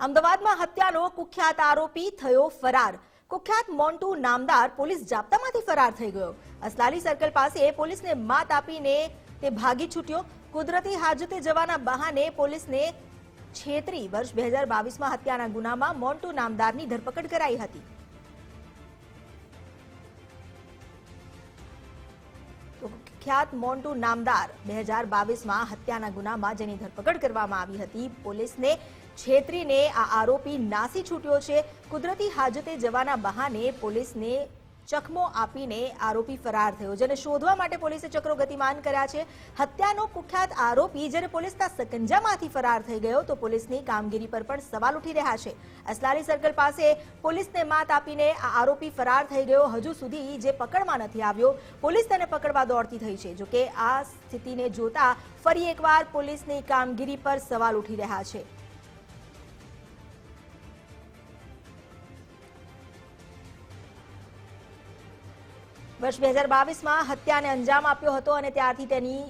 અમદાવાદમાં હત્યાનો કુખ્યાત આરોપી થયો ફરાર. કુખ્યાત મોન્ટુ નામદાર પોલીસ જાપ્તામાંથી ફરાર થઈ ગયો. અસલાલી સર્કલ પાસે પોલીસને માત આપીને તે ભાગી છૂટ્યો. કુદરતી હાજતે જવાના બહાને પોલીસને છેતરી વર્ષ બે હજાર બાવીસમાં હત્યાના ગુનામાં મોન્ટુ નામદારની ધરપકડ કરાઈ હતી. તો ખ્યાત મોન્ટુ નામદાર બે હજાર બાવીસમાં હત્યાના ગુનામાં જેની ધરપકડ કરવામાં આવી હતી. પોલીસને છેતરીને આ આરોપી નાસી છૂટ્યો છે. કુદરતી હાજતે જવાના બહાને પોલીસને ચકમો આપીને આરોપી ફરાર થયો, જેને શોધવા માટે પોલીસે ચક્રો ગતિમાન કર્યા છે. હત્યાનો કુખ્યાત આરોપી જ્યારે પોલીસના સકંજામાંથી ફરાર થઈ ગયો, તો પોલીસની કામગીરી પર પણ સવાલ ઉઠી રહ્યા છે. અસલાલી સર્કલ પાસે પોલીસને માત આપીને આ આરોપી ફરાર થઈ ગયો. હજુ સુધી જે પકડમાં નથી આવ્યો, પોલીસ તેને પકડવા દોડતી થઈ છે. જોકે આ સ્થિતિને જોતા ફરી એકવાર પોલીસની કામગીરી પર સવાલ ઉઠી રહ્યા છે. વર્ષ બે હજાર બાવીસમાં હત્યાને અંજામ આપ્યો હતો અને ત્યારથી તેની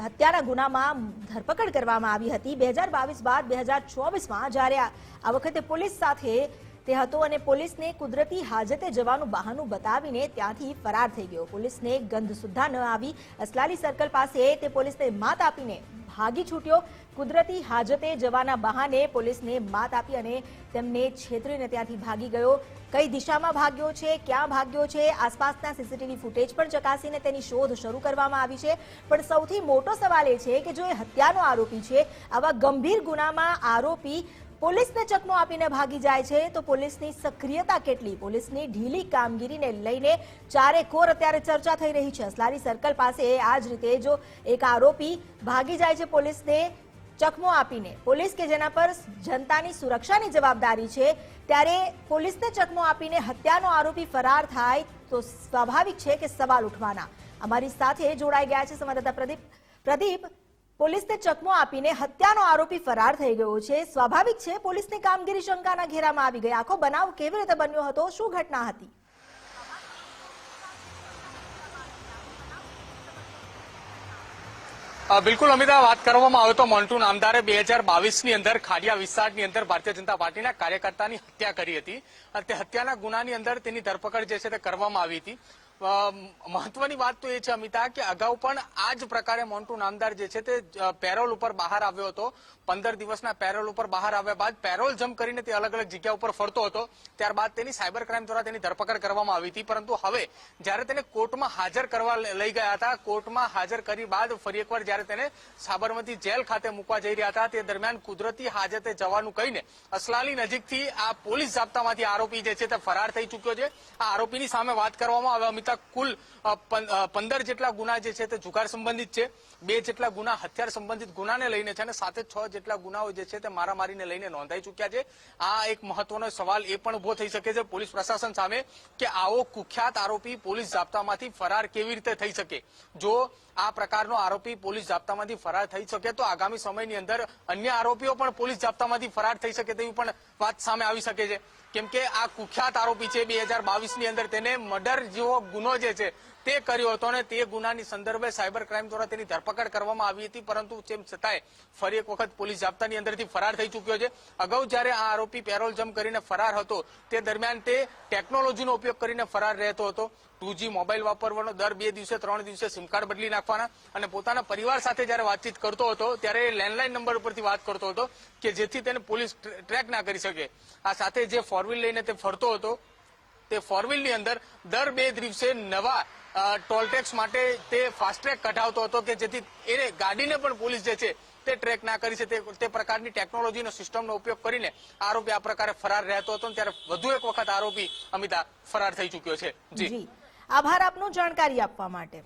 હત્યાના ગુનામાં ધરપકડ કરવામાં આવી હતી. બે હજાર બાવીસ બાદ બે હજાર ચોવીસમાં જ્યારે આ વખતે પોલીસ સાથે તે હતો અને પોલીસને કુદરતી હાજતે જવાનું બહાનું બતાવીને ત્યાંથી ફરાર થઈ ગયો. પોલીસને ગંધ સુદ્ધા ન આવી. અસલાલી સર્કલ પાસે તે પોલીસને માત આપીને ભાગી છૂટ્યો. કુદરતી હાજતે જવાના બહાને પોલીસને માત આપી અને તેમને છેતરીને ત્યાંથી ભાગી ગયો. કઈ દિશામાં ભાગ્યો છે, ક્યાં ભાગ્યો છે, આસપાસના સીસીટીવી ફૂટેજ પણ ચકાસીને તેની શોધ શરૂ કરવામાં આવી છે. પણ સૌથી મોટો સવાલ એ છે કે જો એ હત્યાનો આરોપી છે, આવા ગંભીર ગુનામાં આરોપી પોલીસને ચકમો આપીને ભાગી જાય છે. તો પોલીસની સક્રિયતા કેટલી? પોલીસની ઢીલી કામગીરીને લઈને ચારે કોર અત્યારે ચર્ચા થઈ રહી છે. અસલારી સર્કલ પાસે આ જ રીતે જો એક આરોપી ભાગી જાય છે પોલીસને ચકમો આપીને, પોલીસ કે જેના પર જનતાની સુરક્ષાની જવાબદારી છે, ત્યારે પોલીસને ચકમો આપીને હત્યાનો આરોપી ફરાર થાય તો સ્વાભાવિક છે કે સવાલ ઉઠવાના. અમારી સાથે જોડાઈ ગયા છે સંવાદદાતા પ્રદીપ પ્રદીપ પોલીસને ચકમો આપીને હત્યાનો આરોપી ફરાર થઈ ગયો છે. સ્વાભાવિક છે, પોલીસની કામગીરી શંકાના ઘેરામાં આવી ગઈ. આખો બનાવ કેવી રીતે બન્યો હતો? શું ઘટના હતી? બિલકુલ અમિતા વાત કરવામાં આવે તો મોન્ટુ નામદારે બે હજાર બાવીસની અંદર ખાડિયા વિસ્તારની અંદર ભારતીય જનતા પાર્ટીના કાર્યકર્તાની હત્યા કરી હતી. અને તે હત્યાના ગુનાની અંદર તેની ધરપકડ જે છે તે કરવામાં આવી હતી. મહત્વની વાત તો એ છે, અમિતા, કે અગાઉ પણ આ જ પ્રકારે મોન્ટુ નામદાર જે છે તે પેરોલ ઉપર બહાર આવ્યો હતો. પંદર દિવસના પેરોલ ઉપર બહાર આવ્યા બાદ પેરોલ જમ્પ કરીને તે અલગ અલગ જગ્યા ઉપર ફરતો હતો. ત્યારબાદ તેની સાયબર ક્રાઇમ દ્વારા તેની ધરપકડ કરવામાં આવી હતી. પરંતુ હવે, જ્યારે તેને કોર્ટમાં હાજર કરવા લઈ ગયા હતા, કોર્ટમાં હાજર કરી બાદ ફરી એકવાર જ્યારે તેને સાબરમતી જેલ ખાતે મૂકવા જઈ રહ્યા હતા, તે દરમિયાન કુદરતી હાજતે જવાનું કહીને અસલાલી નજીકથી આ પોલીસ જાપ્તામાંથી આરોપી જે છે તે ફરાર થઈ ચૂક્યો છે. આ આરોપીની સામે વાત કરવામાં આવે, અમિતા કુલ પં- અ, પંદર જેટલા ગુના જે છે તે જુગાર સંબંધિત છે બે જેટલા ગુના હથિયાર સંબંધિત ગુનાને લઈને છે અને સાથે છ જેટલા ગુનાઓ જે છે તે મારામારીને લઈને નોંધાઈ ચૂક્યા છે. આ એક મહત્વનો સવાલ એ પણ ઊભો થઈ શકે છે પોલીસ પ્રશાસન સામે કે આવો કુખ્યાત આરોપી પોલીસ જાપ્તામાંથી ફરાર કેવી રીતે થઈ શકે? જો આ પ્રકારનો આરોપી પોલીસ જાપ્તામાંથી ફરાર થઈ શકે તો આગામી સમયની અંદર અન્ય આરોપીઓ પણ પોલીસ જાપ્તામાંથી ફરાર થઈ શકે તેવી પણ વાત સામે આવી શકે છે. કેમ કે આ કુખ્યાત આરોપી છે, બે હજારની અંદર તેને મર્ડર જેવો ગુનો જે છે તે કર્યો હતો અને તે ગુનાની સંદર્ભે સાયબર ક્રાઇમ દ્વારા તેની ધરપકડ કરવામાં આવી હતી. પરંતુ તેમ છતાંય ફરી એક વખત પોલીસ જાપ્તાની અંદરથી ફરાર થઈ ચૂક્યો છે. અગાઉ જ્યારે આ આરોપી પેરોલ જમ્પ કરીને ફરાર હતો, તે દરમિયાન તે ટેકનોલોજીનો ઉપયોગ કરીને ફરાર રહેતો હતો. ટુ મોબાઈલ વાપરવાનો દર બે દિવસે, ત્રણ દિવસે સિમ કાર્ડ બદલી નાખવાના અને પોતાના પરિવાર સાથે જ્યારે વાતચીત કરતો હતો, ત્યારે લેન્ડલાઇન નંબર ઉપરથી વાત કરતો હતો કે જેથી તેને પોલીસ ટ્રેક ના કરી શકે. આ સાથે જે ફોર લઈને તે ફરતો હતો, તે ફોર અંદર દર બે દિવસે નવા ટોલ ટેક્સ માટે તે ફાસ્ટ્રેક કઢાવતો હતો કે જેથી એને ગાડીને પણ પોલીસ જે છે તે ટ્રેક ના કરી છે તે પ્રકારની ટેકનોલોજીનો સિસ્ટમનો ઉપયોગ કરીને આરોપી આ પ્રકારે ફરાર રહેતો હતો ત્યારે વધુ એક વખત આરોપી અમિતા ફરાર થઈ ચૂક્યો છે. જી. જી. આભાર આપનો જાણકારી આપવા માટે.